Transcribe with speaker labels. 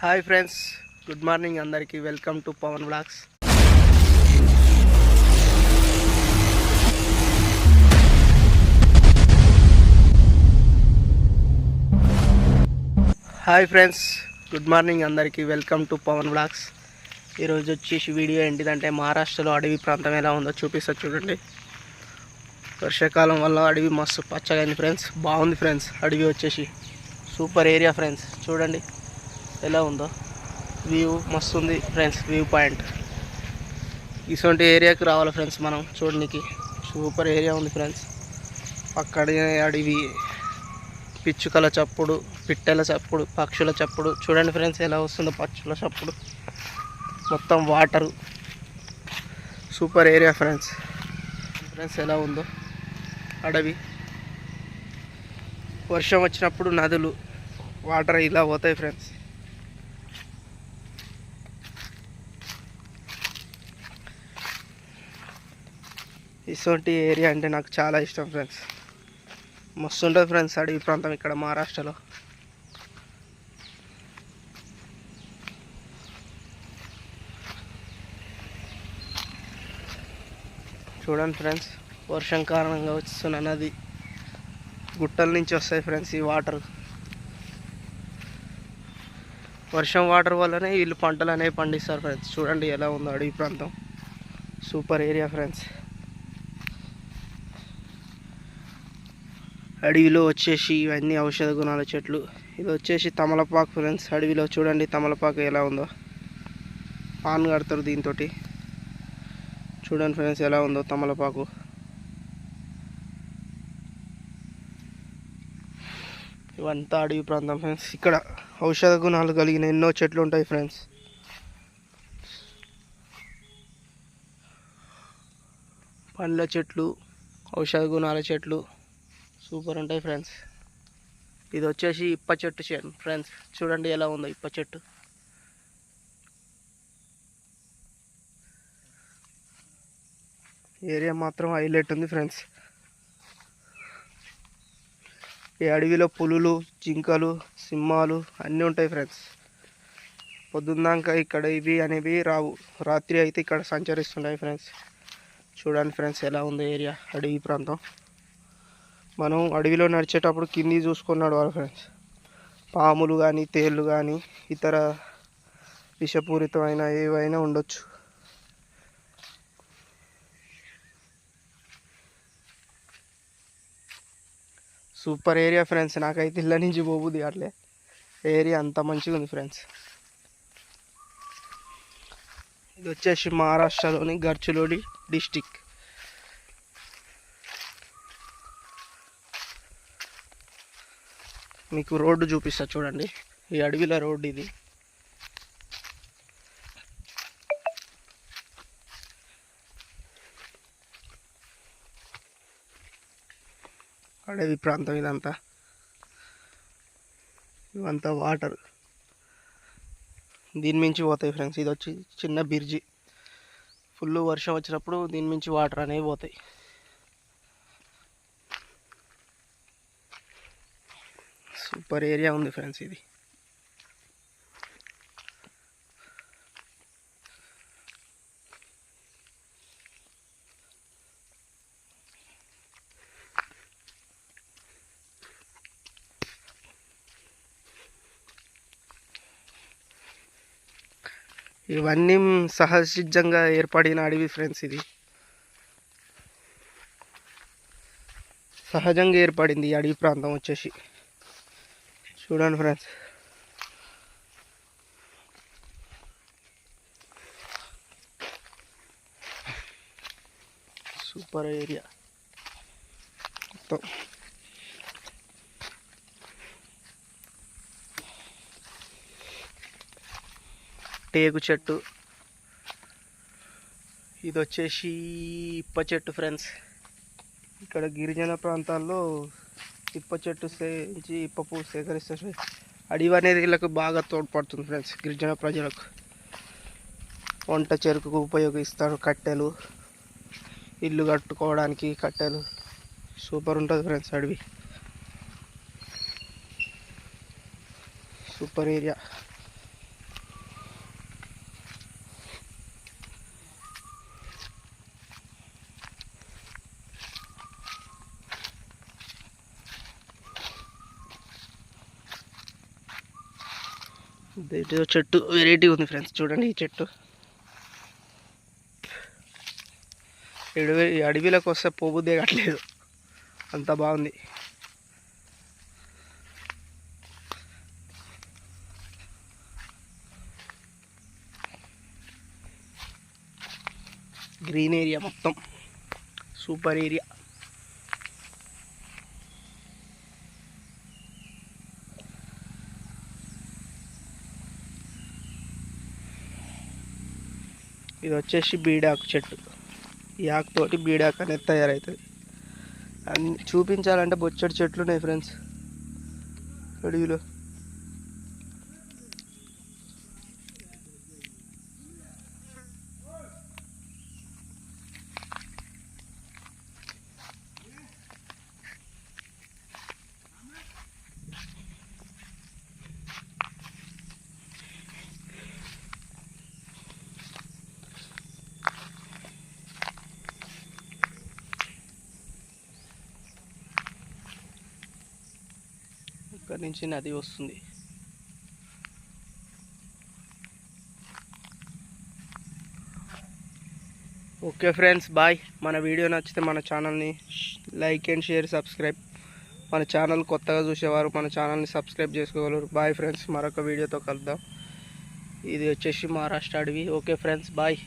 Speaker 1: Hi friends good morning అందరికీ. Welcome to Pavan vlogs hi friends good morning అందరికీ. Welcome to Pavan blogs ఈరోజు వచ్చేసి video ఏంటిదంటే మహారాష్ట్రలో అడవి ప్రాంతం ఎలా ఉందో చూపిస్తా చూడండి. వర్షాకాలం వల్ల అడవి మస్తు పచ్చగా అయింది ఫ్రెండ్స్. బాగుంది ఫ్రెండ్స్ అడవి వచ్చేసి. Super area friends. చూడండి. ఎలా ఉందో? వ్యూ మస్తు ఉంది ఫ్రెండ్స్ వ్యూ పాయింట్ ఇటువంటి ఏరియాకి రావాలి ఫ్రెండ్స్ మనం చూడడానికి సూపర్ ఏరియా ఉంది ఫ్రెండ్స్ అక్కడ అడవి పిచ్చుకల చప్పుడు పిట్టెల చప్పుడు పక్షుల చప్పుడు. చూడండి ఫ్రెండ్స్ ఎలా వస్తుందో పక్షుల చప్పుడు. మొత్తం water super area friends friends ఎలా ఉందో? అడవి. వర్షం వచ్చినప్పుడు నదులు. వాటర్ ఇలా పోతాయి ఫ్రెండ్స్ ఇటువంటి ఏరియా అంటే నాకు చాలా ఇష్టం ఫ్రెండ్స్. మస్తు ఉంటుంది ఫ్రెండ్స్ అడవి ప్రాంతం ఇక్కడ మహారాష్ట్రలో. చూడండి ఫ్రెండ్స్ వర్షం కారణంగా వస్తున్న నది గుట్టల నుంచి వస్తాయి ఫ్రెండ్స్ ఈ వాటర్. వర్షం వాటర్ వల్లనే వీళ్ళు పంటలు అనేవి పండిస్తారు ఫ్రెండ్స్. చూడండి ఎలా ఉందో అడవి ప్రాంతం. Super area friends. అడవిలో వచ్చేసి ఇవన్నీ ఔషధ గుణాల చెట్లు. ఇది వచ్చేసి తమలపాకు ఫ్రెండ్స్ అడవిలో చూడండి తమలపాకు ఎలా ఉందో. పాన్ కడతారు దీంతో చూడండి ఫ్రెండ్స్ ఎలా ఉందో తమలపాకు. ఇవంతా అడవి ప్రాంతం ఫ్రెండ్స్ ఇక్కడ ఔషధ గుణాలు కలిగిన ఎన్నో చెట్లు ఉంటాయి ఫ్రెండ్స్ పండ్ల చెట్లు ఔషధ గుణాల చెట్లు సూపర్ ఉంటాయి ఫ్రెండ్స్. ఇది వచ్చేసి ఇప్ప చెట్టు చే- ఫ్రెండ్స్. చూడండి ఎలా ఉందో ఇప్ప చెట్టు. ఏరియా మాత్రం హైలైట్ ఉంది ఫ్రెండ్స్. ఈ అడవిలో పులులు జింకలు సింహాలు అన్నీ ఉంటాయి ఫ్రెండ్స్. పొద్దున్నాక ఇక్కడ ఇవి అనేవి రావు. రాత్రి అయితే ఇక్కడ సంచరిస్తుంటాయి ఫ్రెండ్స్. చూడండి ఫ్రెండ్స్ ఎలా ఉంది ఏరియా అడవి ప్రాంతం. మనం అడవిలో నడిచేటప్పుడు కింది చూసుకొని నడవాలి ఫ్రెండ్స్ పాములు కానీ తేళ్ళు కానీ ఇతర విషపూరితమైన ఏవైనా ఉండొచ్చు. సూపర్ ఏరియా ఫ్రెండ్స్ నాకైతే ఇళ్ళ నుంచి పోబుద్ది అట్లే ఏరియా అంత మంచిగా ఉంది ఫ్రెండ్స్ ఇది వచ్చేసి మహారాష్ట్రలోని గర్చులోడి డిస్టిక్ మీకు రోడ్డు చూపిస్తా చూడండి. ఈ అడవిలో రోడ్డు ఇది. అడవి ప్రాంతం ఇదంతా. ఇవంతా వాటర్. దీని మించి పోతాయి ఫ్రెండ్స్. ఇది వచ్చి చిన్న బిర్జి ఫుల్ వర్షం వచ్చినప్పుడు దీని మించి వాటర్ అనేవి పోతాయి. సూపర్ ఏరియా ఉంది ఫ్రెండ్స్ ఇది. ఇవన్నీ సహజంగా ఏర్పడిన అడవి ఫ్రెండ్స్ ఇది. సహజంగా ఏర్పడింది ఈ అడవి ప్రాంతం వచ్చేసి. చూడండి ఫ్రెండ్స్. Super area. మొత్తం. టేకు చెట్టు. ఇది వచ్చేసి ఇప్ప చెట్టు ఫ్రెండ్స్. ఇక్కడ గిరిజన ప్రాంతాల్లో ఇప్ప చెట్టు సేంచి ఇప్ప పువ్వు సేకరిస్తారు అడవి అనేది వీళ్ళకు బాగా తోడ్పడుతుంది ఫ్రెండ్స్ గిరిజన ప్రజలకు. వంట చెరుకుకు ఉపయోగిస్తారు కట్టెలు. ఇల్లు కట్టుకోవడానికి కట్టెలు. సూపర్ ఉంటుంది ఫ్రెండ్స్ అడవి. Super area. ఇదేదో చెట్టు వెరైటీ ఉంది ఫ్రెండ్స్. చూడండి ఈ చెట్టు. అడవి అడవిలోకి వస్తే పోబుద్దే కట్టలేదు అంత బాగుంది. గ్రీన్ ఏరియా మొత్తం. Super area. ఇది వచ్చేసి బీడాకు చెట్టు. ఈ ఆకుతోటి బీడాకు అనేది తయారవుతుంది అన్ని చూపించాలంటే బొచ్చడి చెట్లు ఉన్నాయి ఫ్రెండ్స్. అడవిలో. అక్కడి నుంచి నది వస్తుంది. Okay friends bye. మన వీడియో నచ్చితే మన ఛానల్ని లైక్ అండ్ షేర్ సబ్స్క్రైబ్. మన ఛానల్ కొత్తగా చూసేవారు మన ఛానల్ని సబ్స్క్రైబ్ చేసుకోగలరు. బాయ్ ఫ్రెండ్స్ మరొక వీడియోతో కలుద్దాం. ఇది వచ్చేసి మహారాష్ట్ర అడవి. Okay friends bye.